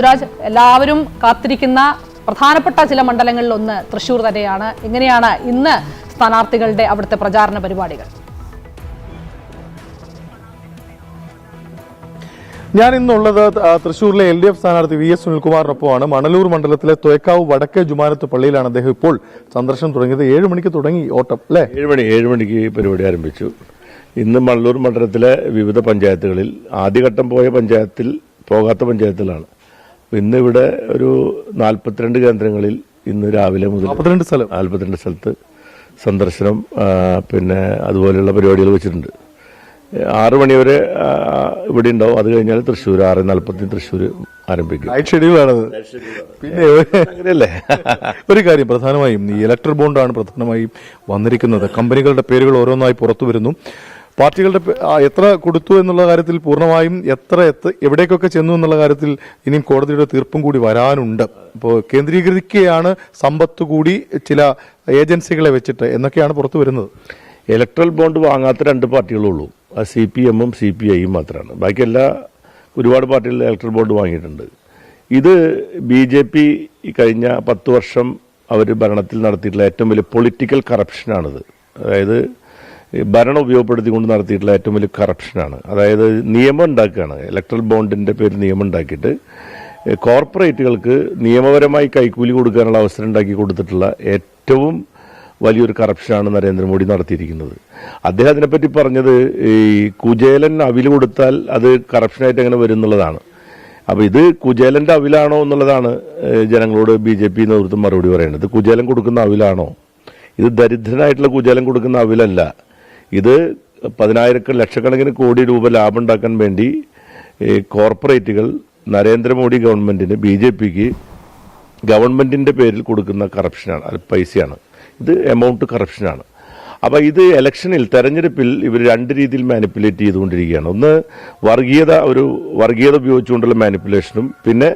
സുരാജ് എല്ലാവരും കാത്തിരിക്കുന്ന പ്രധാനപ്പെട്ട ചില മണ്ഡലങ്ങളിൽ ഒന്ന് തൃശൂർ തന്നെയാണ്. എങ്ങനെയാണ് ഇന്ന് സ്ഥാനാർത്ഥികളുടെ അവിടുത്തെ പ്രചാരണ പരിപാടികൾ. ഞാൻ ഇന്നുള്ളത് തൃശ്ശൂരിലെ എൽ ഡി എഫ് സ്ഥാനാർത്ഥി വി എസ് സുനിൽകുമാറിനൊപ്പമാണ്. മണലൂർ മണ്ഡലത്തിലെ തൊയക്കാവ് വടക്കേ ജുമാനത്ത് പള്ളിയിലാണ് അദ്ദേഹം ഇപ്പോൾ സന്ദർശനം തുടങ്ങിയത്. ഏഴ് മണിക്ക് തുടങ്ങി ഓട്ടം അല്ലേ? ഏഴ് മണി ഏഴ് മണിക്ക് പരിപാടി ആരംഭിച്ചു. ഇന്ന് മണലൂർ മണ്ഡലത്തിലെ വിവിധ പഞ്ചായത്തുകളിൽ ആദ്യഘട്ടം പോയ പഞ്ചായത്തിൽ പോകാത്ത പഞ്ചായത്തിലാണ്. അപ്പൊ ഇന്ന് ഇവിടെ ഒരു നാൽപ്പത്തിരണ്ട് കേന്ദ്രങ്ങളിൽ ഇന്ന് രാവിലെ മുതൽ നാൽപ്പത്തിരണ്ട് സ്ഥലം. നാൽപ്പത്തിരണ്ട് സ്ഥലത്ത് സന്ദർശനം പിന്നെ അതുപോലെയുള്ള പരിപാടികൾ വെച്ചിട്ടുണ്ട്. ആറ് മണിവരെ ഇവിടെ ഉണ്ടാവും. അത് കഴിഞ്ഞാൽ തൃശ്ശൂർ ആറ് നാൽപ്പത്തി തൃശ്ശൂർ ആരംഭിക്കും. നൈറ്റ് ഷെഡ്യൂളാണത് പിന്നെ അങ്ങനെയല്ലേ? ഒരു കാര്യം പ്രധാനമായും ഈ ഇലക്ട്രിക് ബോണ്ടാണ് പ്രധാനമായും വന്നിരിക്കുന്നത്. കമ്പനികളുടെ പേരുകൾ ഓരോന്നായി പുറത്തു വരുന്നു. പാർട്ടികളുടെ എത്ര കൊടുത്തു എന്നുള്ള കാര്യത്തിൽ പൂർണമായും എത്ര എത്ര എവിടേക്കൊക്കെ ചെന്നു എന്നുള്ള കാര്യത്തിൽ ഇനിയും കോടതിയുടെ തീർപ്പും കൂടി വരാനുണ്ട്. ഇപ്പോൾ കേന്ദ്രീകരിക്കുകയാണ് സമ്പത്ത് കൂടി ചില ഏജൻസികളെ വെച്ചിട്ട് എന്നൊക്കെയാണ് പുറത്തു വരുന്നത്. ഇലക്ട്രൽ ബോണ്ട് വാങ്ങാത്ത രണ്ട് പാർട്ടികളുള്ളൂ. അത് സി പി എമ്മും സി പി ഐയും മാത്രമാണ് ബാക്കി എല്ലാ ഒരുപാട് പാർട്ടികൾ ഇലക്ട്രൽ ബോണ്ട് വാങ്ങിയിട്ടുണ്ട്. ഇത് ബി ജെ പി കഴിഞ്ഞ പത്ത് വർഷം അവർ ഭരണത്തിൽ നടത്തിയിട്ടുള്ള ഏറ്റവും വലിയ പൊളിറ്റിക്കൽ കറപ്ഷനാണിത് അതായത് ഭരണം ഉപയോഗപ്പെടുത്തിക്കൊണ്ട് നടത്തിയിട്ടുള്ള ഏറ്റവും വലിയ കറപ്ഷനാണ് അതായത് നിയമം ഉണ്ടാക്കുകയാണ്. ഇലക്ട്രൽ ബോണ്ടിന്റെ പേര് നിയമം ഉണ്ടാക്കിയിട്ട് കോർപ്പറേറ്റുകൾക്ക് നിയമപരമായി കൈക്കൂലി കൊടുക്കാനുള്ള അവസരം ഉണ്ടാക്കി കൊടുത്തിട്ടുള്ള ഏറ്റവും വലിയൊരു കറപ്ഷനാണ് നരേന്ദ്രമോദി നടത്തിയിരിക്കുന്നത്. അദ്ദേഹം അതിനെപ്പറ്റി പറഞ്ഞത് ഈ കുചേലൻ അവിൽ കൊടുത്താൽ അത് കറപ്ഷനായിട്ട് എങ്ങനെ വരും എന്നുള്ളതാണ്. അപ്പോൾ ഇത് കുചേലന്റെ അവിലാണോ എന്നുള്ളതാണ് ജനങ്ങളോട് ബി ജെ പി നേതൃത്വം മറുപടി പറയുന്നത് കുചേലൻ കൊടുക്കുന്ന അവിലാണോ? ഇത് ദരിദ്രനായിട്ടുള്ള കുചേലൻ കൊടുക്കുന്ന അവിലല്ല. ഇത് പതിനായിരക്കണ ലക്ഷക്കണക്കിന് കോടി രൂപ ലാഭം ഉണ്ടാക്കാൻ വേണ്ടി കോർപ്പറേറ്റുകൾ നരേന്ദ്രമോദി ഗവൺമെന്റിന് ബി ജെ പിക്ക് ഗവൺമെന്റിന്റെ പേരിൽ കൊടുക്കുന്ന കറപ്ഷനാണ് പൈസയാണ്. ഇത് എമൗണ്ട് കറപ്ഷനാണ്. അപ്പോൾ ഇത് ഇലക്ഷനിൽ തെരഞ്ഞെടുപ്പിൽ ഇവർ രണ്ട് രീതിയിൽ മാനിപ്പുലേറ്റ് ചെയ്തുകൊണ്ടിരിക്കുകയാണ്. ഒന്ന് വർഗീയത ഒരു വർഗീയത ഉപയോഗിച്ചുകൊണ്ടുള്ള മാനിപ്പുലേഷനും പിന്നെ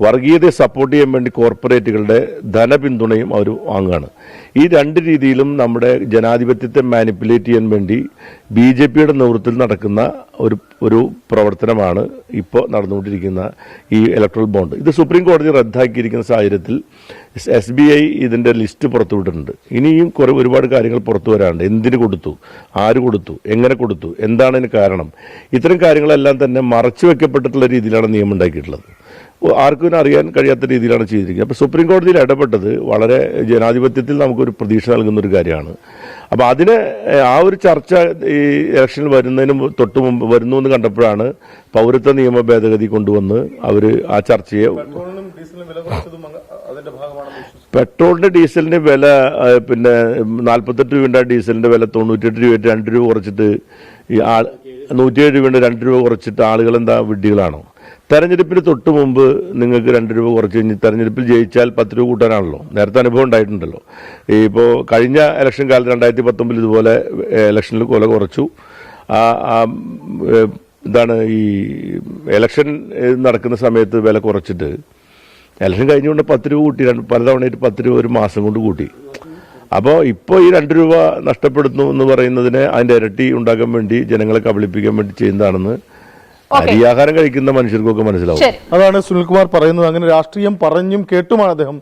വർഗീയതയെ സപ്പോർട്ട് ചെയ്യാൻ വേണ്ടി കോർപ്പറേറ്റുകളുടെ ധനപിന്തുണയും അവർ വാങ്ങുകയാണ്. ഈ രണ്ട് രീതിയിലും നമ്മുടെ ജനാധിപത്യത്തെ മാനിപ്പുലേറ്റ് ചെയ്യാൻ വേണ്ടി ബി ജെ പിയുടെ നേതൃത്വത്തിൽ നടക്കുന്ന ഒരു ഒരു പ്രവർത്തനമാണ് ഇപ്പോൾ നടന്നുകൊണ്ടിരിക്കുന്ന ഈ ഇലക്ട്രൽ ബോണ്ട് ഇത് സുപ്രീം കോടതി റദ്ദാക്കിയിരിക്കുന്ന സാഹചര്യത്തിൽ എസ് ബി ഐ ഇതിന്റെ ലിസ്റ്റ് പുറത്തുവിട്ടിട്ടുണ്ട്. ഇനിയും കുറെ ഒരുപാട് കാര്യങ്ങൾ പുറത്തു വരാറുണ്ട്. എന്തിന് കൊടുത്തു? ആര് കൊടുത്തു? എങ്ങനെ കൊടുത്തു? എന്താണ് ഇതിന് കാരണം? ഇത്തരം കാര്യങ്ങളെല്ലാം തന്നെ മറച്ചു വെക്കപ്പെട്ടിട്ടുള്ള രീതിയിലാണ് നിയമം ഉണ്ടാക്കിയിട്ടുള്ളത്. ആർക്കും അറിയാൻ കഴിയാത്ത രീതിയിലാണ് ചെയ്തിരിക്കുന്നത്. അപ്പോൾ സുപ്രീം കോടതിയിൽ ഇടപെട്ടത് വളരെ ജനാധിപത്യത്തിൽ നമുക്കൊരു പ്രതീക്ഷ നൽകുന്ന ഒരു കാര്യമാണ്. അപ്പോൾ അതിന് ആ ഒരു ചർച്ച ഈ ഇലക്ഷനിൽ വരുന്നതിന് തൊട്ട് മുമ്പ് വരുന്നു എന്ന് കണ്ടപ്പോഴാണ് പൗരത്വ നിയമ ഭേദഗതി കൊണ്ടുവന്ന് അവർ ആ ചർച്ചയെ പെട്രോളിന്റെ ഡീസലിന്റെ വില പിന്നെ നാൽപ്പത്തെട്ട് രൂപയുടെ ഡീസലിന്റെ വില തൊണ്ണൂറ്റെട്ട് രൂപയായിട്ട് രണ്ട് രൂപ കുറച്ചിട്ട് ഈ ആൾ നൂറ്റിയേഴ് രൂപയുടെ രണ്ട് രൂപ കുറച്ചിട്ട് ആളുകൾ എന്താ വിഡ്ഢികളാണോ? തെരഞ്ഞെടുപ്പിന് തൊട്ട് മുമ്പ് നിങ്ങൾക്ക് രണ്ട് രൂപ കുറച്ച് കഴിഞ്ഞ് തെരഞ്ഞെടുപ്പിൽ ജയിച്ചാൽ പത്ത് രൂപ കൂട്ടാനാണല്ലോ. നേരത്തെ അനുഭവം ഉണ്ടായിട്ടുണ്ടല്ലോ. ഇപ്പോൾ കഴിഞ്ഞ ഇലക്ഷൻ കാലത്ത് രണ്ടായിരത്തി പത്തൊമ്പതിൽ ഇതുപോലെ ഇലക്ഷനിൽ കൊല കുറച്ചു. എന്താണ് ഈ ഇലക്ഷൻ നടക്കുന്ന സമയത്ത് വില കുറച്ചിട്ട് ഇലക്ഷൻ കഴിഞ്ഞുകൊണ്ട് പത്ത് രൂപ കൂട്ടി. രണ്ട് പലതവണയായിട്ട് പത്ത് രൂപ ഒരു മാസം കൊണ്ട് കൂട്ടി. അപ്പോൾ ഇപ്പോൾ ഈ രണ്ട് രൂപ നഷ്ടപ്പെടുന്നു എന്ന് പറയുന്നതിന് അതിന്റെ ഇരട്ടി ഉണ്ടാക്കാൻ വേണ്ടി ജനങ്ങളെ കബളിപ്പിക്കാൻ വേണ്ടി ചെയ്യുന്നതാണെന്ന് അരിയാഹാരം കഴിക്കുന്ന മനുഷ്യർക്കൊക്കെ മനസ്സിലാവും. അതാണ് സുനിൽകുമാർ പറയുന്നത്. അങ്ങനെ രാഷ്ട്രീയം പറഞ്ഞും കേട്ടുമാണ് അദ്ദേഹം.